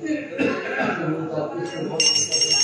Thank you.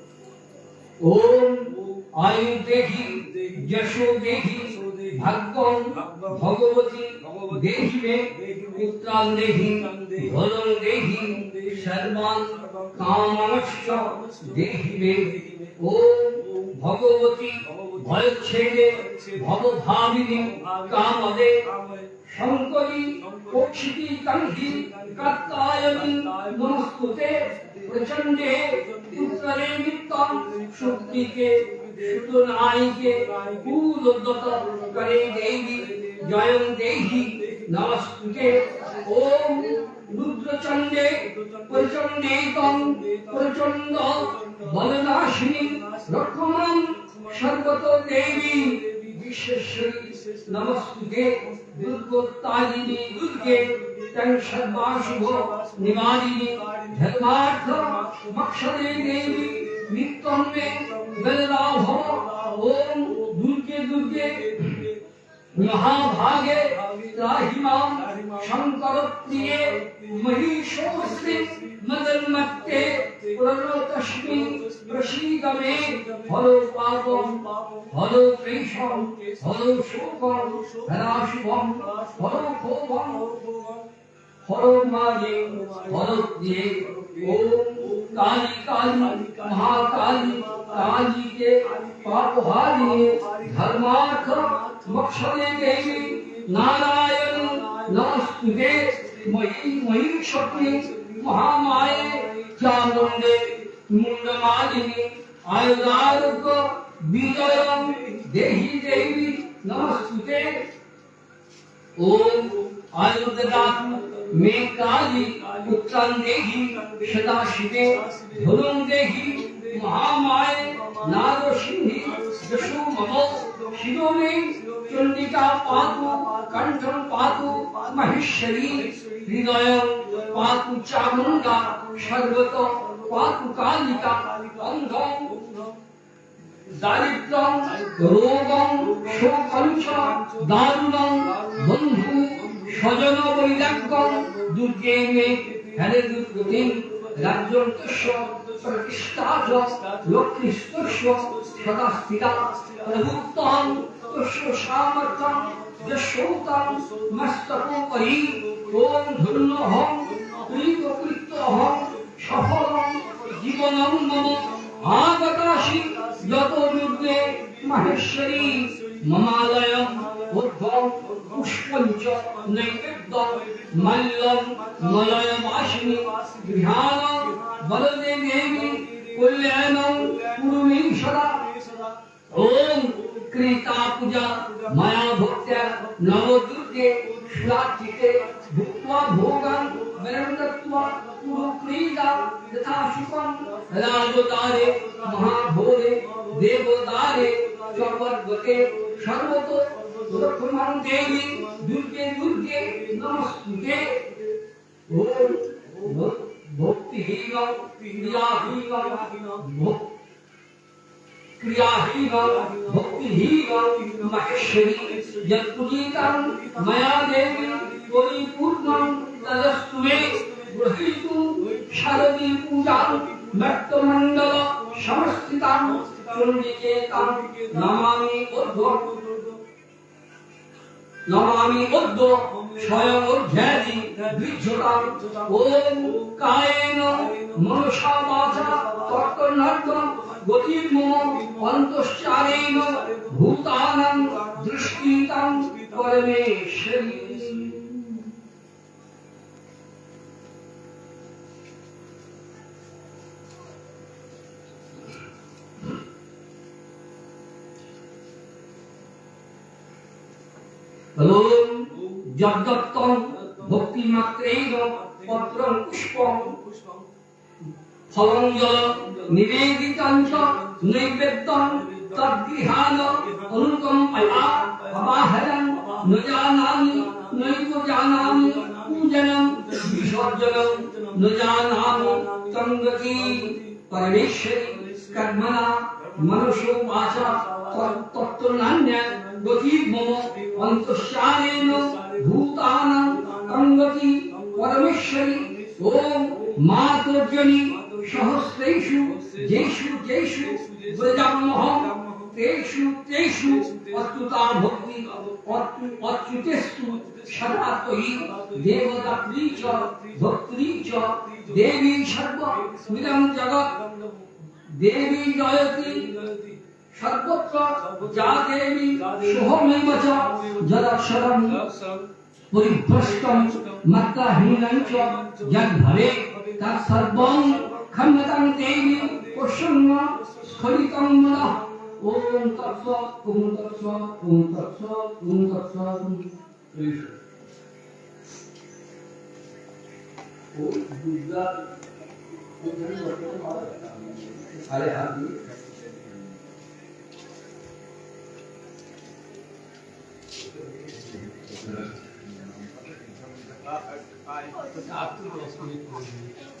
ওম আয়ু দেহি, যশো দেহি, ভাগ্যম ভগবতী মে পুত্রান দেহি, ধনং দেহি সর্বান কামশ্চ মে ওম ভগবতী ভয়চ্ছেদে ভবভাবিনী কামদে শঙ্করী পক্ষিতি কাঙ্ক্ষি কাত্তায়নী নমস্তুতে প্রচণ্ডে পুত্রে নিত্যম শক্তিকে সুতনাইকে কুলোদ্যত করে দেবী জয়ং দেহি, নমস্তুতে। ওম রুদ্রচণ্ডে প্রচণ্ডেতম প্রচণ্ড বলনাশিনী রক্ষণম সর্বত দেবী বিশ্বশ্বরী নমস্তুতে দুর্গোত্তারিণী দুর্গে তং সর্বাশুভ নিবারিণী ধর্মার্থ মক্ষরে দেবী নিত্যম মে বলরাভ ওম দুর্গে দুর্গে মহাভাগে ত্রাহি মাম शंकर महिषोऽस्मि मदन्मत्ते प्रणोतस्मि प्रसीदमे हलो पापं हलो त्रेषं हलो हलो माये ओम काली काली, महाकाली काली के पापहारी धर्मार्थ मोक्षणे देवी, नारायण नमस्ते मयि मयूषपि महामाये चामुण्डे मुण्डमालिनि आयुदारुक विजयं देहि देवी नमस्ते ओम आयुर्ददातु मे काली उत्तम देहि, सदाशिवे धुरुं देहि, महामाये नारो सिंहि दशो मम शिरो में চন্ডিকা পাতু কণ্ঠম পাতু মহেশ্বরী হৃদয়ং পাতু চামুণ্ডা, সর্বত পাতু কালিকা, অন্ধং দারিদ্রং রোগং শোকং চ বন্ধু, স্বজন বৈরাগ্যং, দুর্গে মে হরে দুর্গতিং রাজ্যন্তস্য প্রতিষ্ঠা লক্ষ্মীস্তস্য সদাস্থিতা প্রভুক্তং সামর্থ্যম যশৌতম মস্তকোপরি ওম ধন্যহম প্রিয়কৃত্যহম সফলম জীবনম মম আগতাসি যত দেবী মায়া ভক্ত্যা নবদুর্গে সুরাচিতে ভুক্ত্বা ভোগান বরন্দত্বা পুরো ক্রীড়া যথা শুকম রাজদারে মহাভোরে দেবদারে চর্বর্গতে সর্বত লক্ষ্মণ দেবী দুর্গে দুর্গে নমস্তুতে ওম ভক্তিহীন ক্রিয়াহীন ভক্তি क्रियाहीन भक्तिहीन महेश्वरी यत्पुनीतं मया देवी परिपूर्णं तदस्तु मे गृहीतु शारदी पूजां भक्तमण्डल সমস্থিতাং চণ্ডিকেতাং নমামি উদ্ধ নমামি উদ্ধ স্বয়ং অধ্যায়ি বিজ্জতাং ওম কায়েন মনসা বাচা তত্ত্বনার্থ গতির্মম অন্তশ্চারেণ ভূতানাং দৃষ্টিতাং পরমেশ্বরী ওম যদ্দত্তং ভক্তিমাত্রেণ পত্রং পুষ্পং ফলং জল নিবেদিতং চ নৈবেদ্যং তদ্গৃহাণ অনুকম্পয়া অবাহরং ন জানামি নৈব জানামি পূজনং বিসর্জনং ন জানামি তং গতি পরমেশ্বরী কর্মণা মনুষ্য বাচা তত্ত্বনান্য গতি মম অন্তঃসারেণ ভূতানাং তং সহস্রেষু, যেষু যেষু ব্রজামহং তেষু তেষু অচ্যুতা ভক্তি অচ্যু- অচ্যুতেস্তু, সদা ত্বয়ি দেবদাত্রী চ ভক্ত্রী চ, দেবী সর্ব মিদং জগৎ, দেবী জয়তি, সর্বত্র যা দেবী, সোহমেব চ যদক্ষরম পরিভ্রষ্টম মত্তাহীনং চ যদ ভবে তৎসর্বং খম্যতাং দেবী পশ্যন্ন স্খলিতং মনঃ ওম তৎসৎ ওম তৎসৎ ওম তৎসৎ ওম তৎসৎ ও দুর্গা আরে হাত দিয়ে বলুন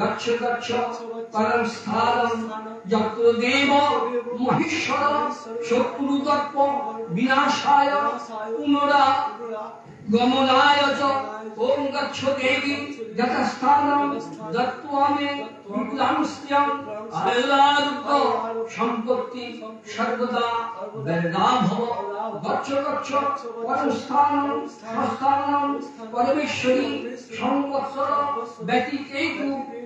গচ্ছ গচ্ছ পরম স্থানম যত্র দেব মহেশ্বর শত্রুতর্প বিনাশায় পুনরা গমনায় ওম গচ্ছ দেবী যতস্থানম দত্ত্বা মে বিপুলাংস্ত্যং সম্পত্তি সর্বদা বেদা ভব গচ্ছ গচ্ছ পরস্থানম স্থানম পরমেশ্বরী সংবৎসর ব্যতিতেতু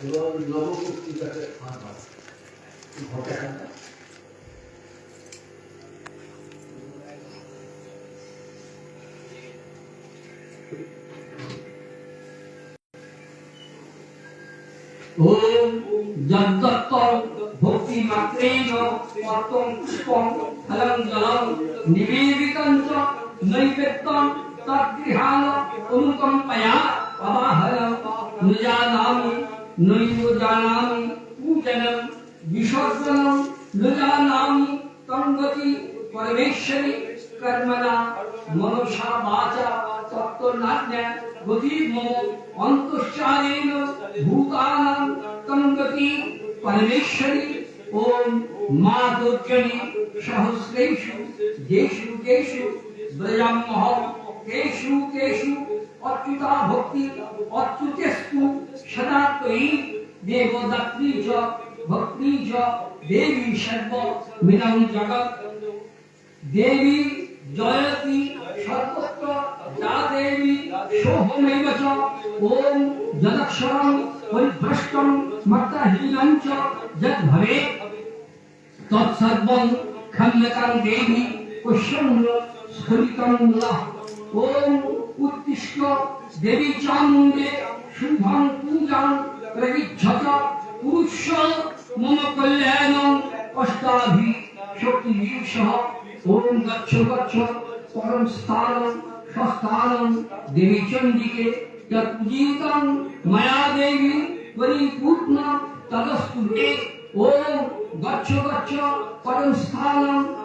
এবং নবপত্রিকাতে ঘটে ওম যদ্দত্তং ভক্তি মাত্রেণ পত্তং পুষ্পং ফলং জলং নিবেদিতং চ নৈবেদ্যং তদ্গৃহাণ অনুকম্পয়া অবাহরং ন नैव जानामि पूजनं विसर्जनं न जानामि, तं गति परमेश्वरि कर्मणा। मनसा वाचा तत्त्वनाज्ञा गति मम अन्तश्चारेण भूतानां तं गति परमेश्वरि। ओम मा दुर्जनि सहस्रेषु, देशु देशु ब्रजं महौ केषु केषु। অচ্যুতা ভক্তি অচ্যুতেস্তু সদা ত্বয়ি দেবদাত্রী চ ভক্তি চ দেবী সর্ব মিদং জগৎ। দেবী জয়তি সর্বত্র, যা দেবী সোহমেব চ, ওম যদক্ষরম পরিভ্রষ্টম মত্তহীনং চ যদ ভবে তৎসর্বং খম্যকাং দেবী পশ্যম্য স্ফলিতং ওম उत्तिष्ठ देवी चामुंडे शुभं पूजां प्रविच्छत पुरुष, मम कल्याणं, अष्टाभि शक्तिशः ओम गच्छ गच्छ, परं स्थानं स्वस्थानं देवी चण्डिके यत्पूजितं मया देवी परिपूर्ण, तदस्तु ओम गच्छ गच्छ परम स्थानं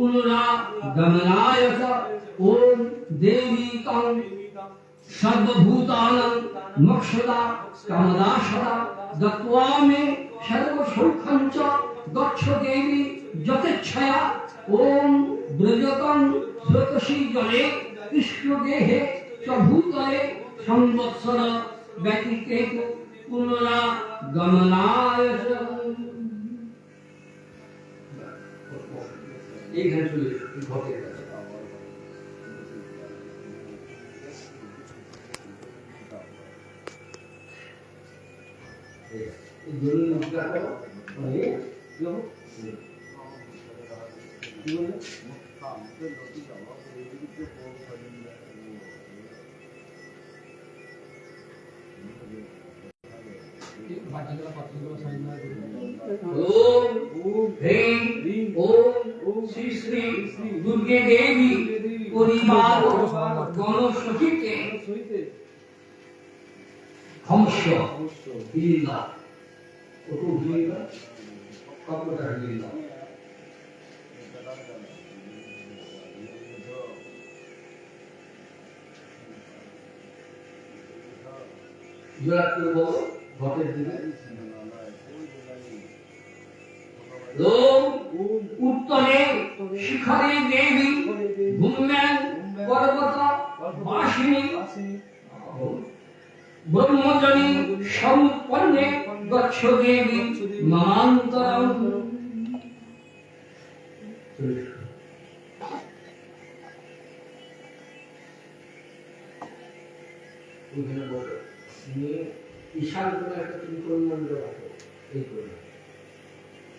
पुनरागमनाय ओम देवी कं सर्वभूतानं मोक्षदा कामदाशदा दत्वा मे सर्वसुखं च गच्छ देवी जतेच्छया ओम ब्रजकं स्वकशी जले कृष्णगेहे च भूतले संवत्सर व्यतीतेत पुनरागमनाय এইখানে চলে এসো, এই ঘটের কাছে এই- এই জমি মুদ্রা করো, মানে, কি হলো? কি বললে? ओम ह्रीं ओम শ্রী শ্রী দুর্গে দেবী পরিবার ও গণসখীকে ধ্বংস লীলা ওটু লীলা কপটার লীলা গুজরাট করে বলো, ভোটের দিনে। ওম উত্তরে শিখরে দেবী ভূম্যান পর্বত বাসিনী ব্রহ্মজনী সম্পন্নে গচ্ছ দেবী ঈশান করে একটা ত্রিকোণ মন্দির রাখো। এই করে।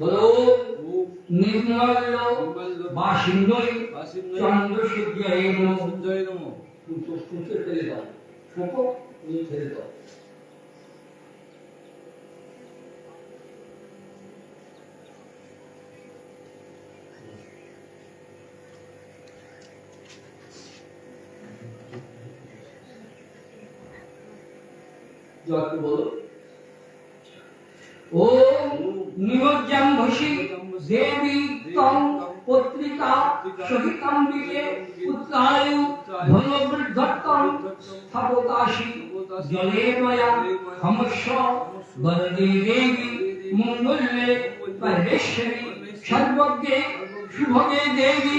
বলো নির্মল বাসিন্দই চন্দ্র সূর্য কিন্তু শুনতে ফেলে দাও ছোট নিয়ে ফেলে দাও। জয়কে বলো ও নিমজ্জম ভসি দেবী তং পত্রিকা সহিতাম্বিকে উত্তায়ু ধনবৃদ্ধত্তম স্থাপকাশি জলে ময়া হমস্য বরদে দেবী মঙ্গলে পরমেশ্বরী সর্বজ্ঞে শুভগে দেবী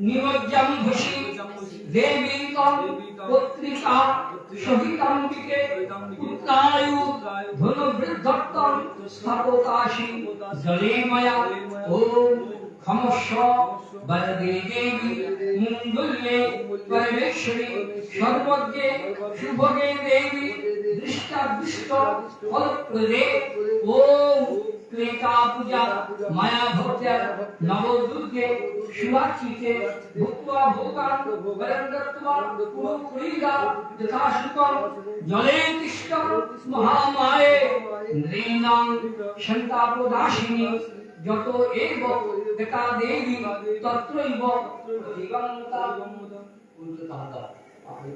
নিমজ্জম ঘোষী দেবী তম পত্রিকা সহিতাম্বিকে পুত্রায়ু ধনুবৃদ্ধত্তম স্থাপকাশী জলে ময়া ওম ক্ষমস্ব বরদে দেবী মঙ্গলে পরমেশ্বরী সর্বজ্ঞে শুভগে দেবী দৃষ্টাদৃষ্ট ফলপ্রদে ওম ক্লেকা পূজা মায়া ভক্তের নবদুর্গে শিবাচিতে ভুক্ত্বা ভোগান বরন্দত্বা কুরুক্রীড়া যথা শুকম জলে তিষ্ঠম মহামায়ে ইন্দ্রিয়াং সন্তাপদাসিনী যত এব দেখা দেবী তত্রৈব দিগন্তা উল্টো আপনি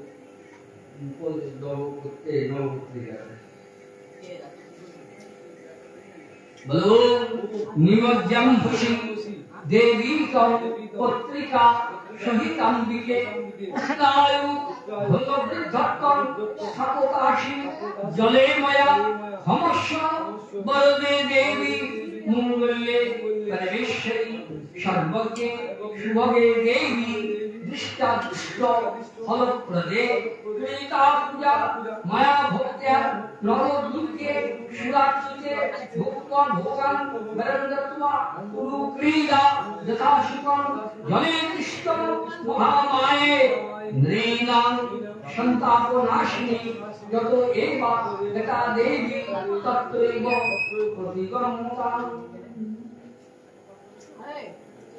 নবপুত্রে নবপুত্রিকা বলুন নিমজ্জম ভূষি দেবী তম পত্রিকা সহিতাম্বিকে উষ্ণায়ু ভূতবৃদ্ধত্তম স্থাপকাশী জলে ময়া হমস্য বরদে দেবী মঙ্গলে परमेश्वरी, सर्वज्ञ शुभगे देवी, दृष्टा दुष्ट, फलप्रदे, प्रेता पूजा, माया भक्त्या नवदुर्गे सुराक्षिते भुक्त्वा भोगान्, वरं दत्त्वा कुरु क्रीडा यथा सुखं जने कृष्ण महामाये नृणां सन्तापो नाशिनी, यतो एवा यथा देवी तत्त्वैव प्रतिगम्यताम्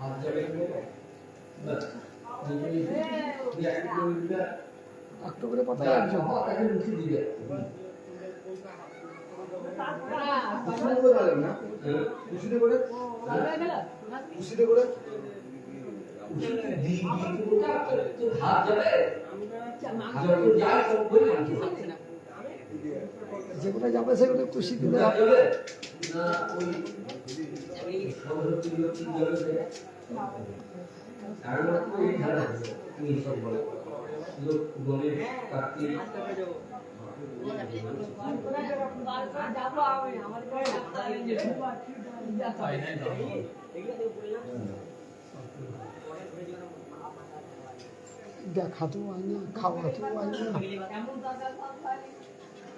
হাত যাবে অক্টোবরে পাতা কুসুমে করে হাত যাবে যেগুলো যাবে সেগুলো খুশি দিলে দেখা তো হয় খাওয়া তো হয় না।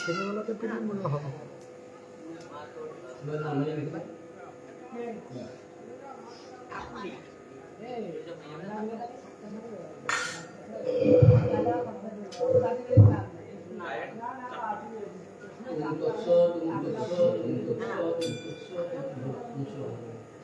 ছেলেবেলাতে পেলেই মনে হবে নাম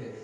Yes.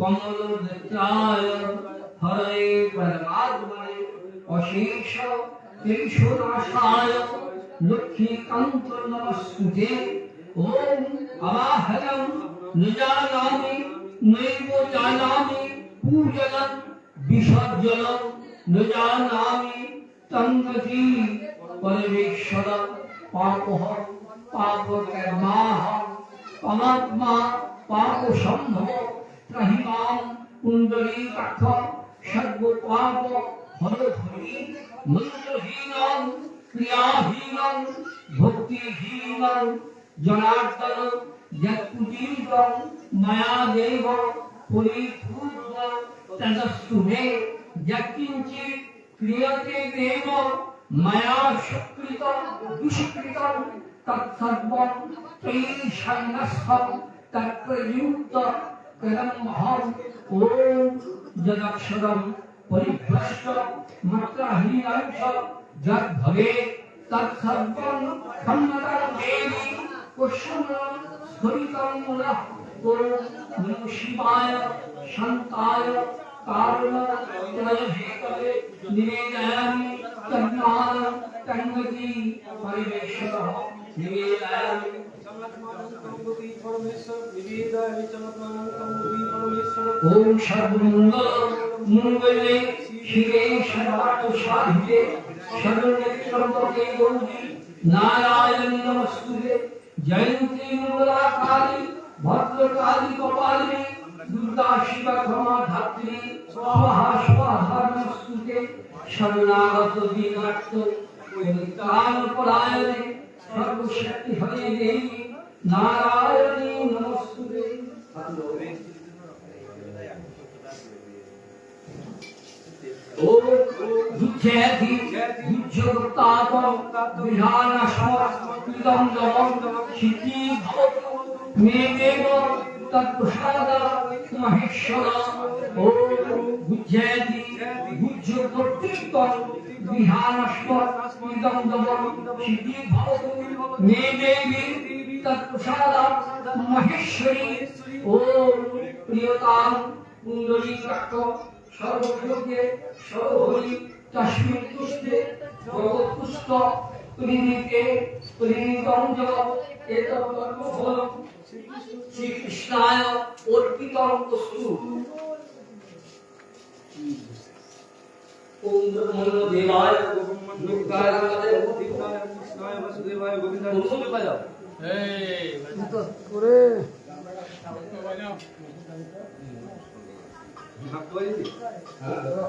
कमल नृत्याय हरे परमात्मने अशेष त्रिशूनाशाय लक्ष्मीकान्त नमस्ते ओम अवाहनं निजानामि, नैव जानामि पूजनम विसर्जनम निजानामि तंगति तङ्गति पापह पापः, पापकर्माः, परमात्मा संभव ত্রহিমাম কুণ্ডলী কাক্ষ সর্ব হরধরি মন্ত্রহীনম, ক্রিয়াহীনম, ভক্তিহীনম জনার্দন যৎপুজীতম ময়া দেব পরিপূর্ণ তদস্তু মে, যৎকিঞ্চিৎ ক্রিয়তে দেব ময়া সুকৃত দুষ্কৃতম, তৎসর্বম ত্বয়ি সন্ন্যস্তম তৎপ্রযুক্ত परम ओम जदक्षरम परिभ्रष्ट मात्राहीनांश जब भवे तत् सर्वं खन्नतां देवि कुशम स्फुरितं मुलः ओम नमः शिवाय। शान्ताय कारणत्रयहेतवे निवेदयामि तन्नाद तन्मयी परिवेशतः। निवेदयामि মঙ্গলে শিবে সর্বার্থ সাধিতে শরণে ত্রম্বকে গৌরী নারায়ণ নমস্তুতে, জয়ন্তী মঙ্গলা কালী ভদ্রকালী কপালিনী দুর্গা শিবা ক্ষমা ধাত্রী স্বাহা স্বাহা নমস্তুতে, শরণাগত দীনার্থ কাল পরায়ণে সর্বশক্তি হরে দেবী নারায়ণী নমস্তুতে। ও বুদ্ধেতি বুদ্ধগতাপ বিধানাসমস্কৃতম জগম সিদ্ধি ভবতু। মে দেব তৎপ্রসাদ মহেশ্বর। ও বুদ্ধেতি বুদ্ধকর্তৃত্বম বিধানাসমস্কৃতম জগম সিদ্ধি ভবতু। মে দেবী তৎপ্রসাদ মহেশ্বরী। ও প্রিয়তাম কুণ্ডলীকাক্ষ সর্বযোগে সর্বহরি তস্মিন তুষ্টে জগৎপুষ্ট পরিণীতে পরিণীতং জগৎ এতৎ কর্মফলম। শ্রীকৃষ্ণায় অর্পিতং বস্তু। ওম ব্রহ্মণ্য দেবায়। দুর্গায় আমাদের অনুমতি পাওয়া ওরে হ্যাঁ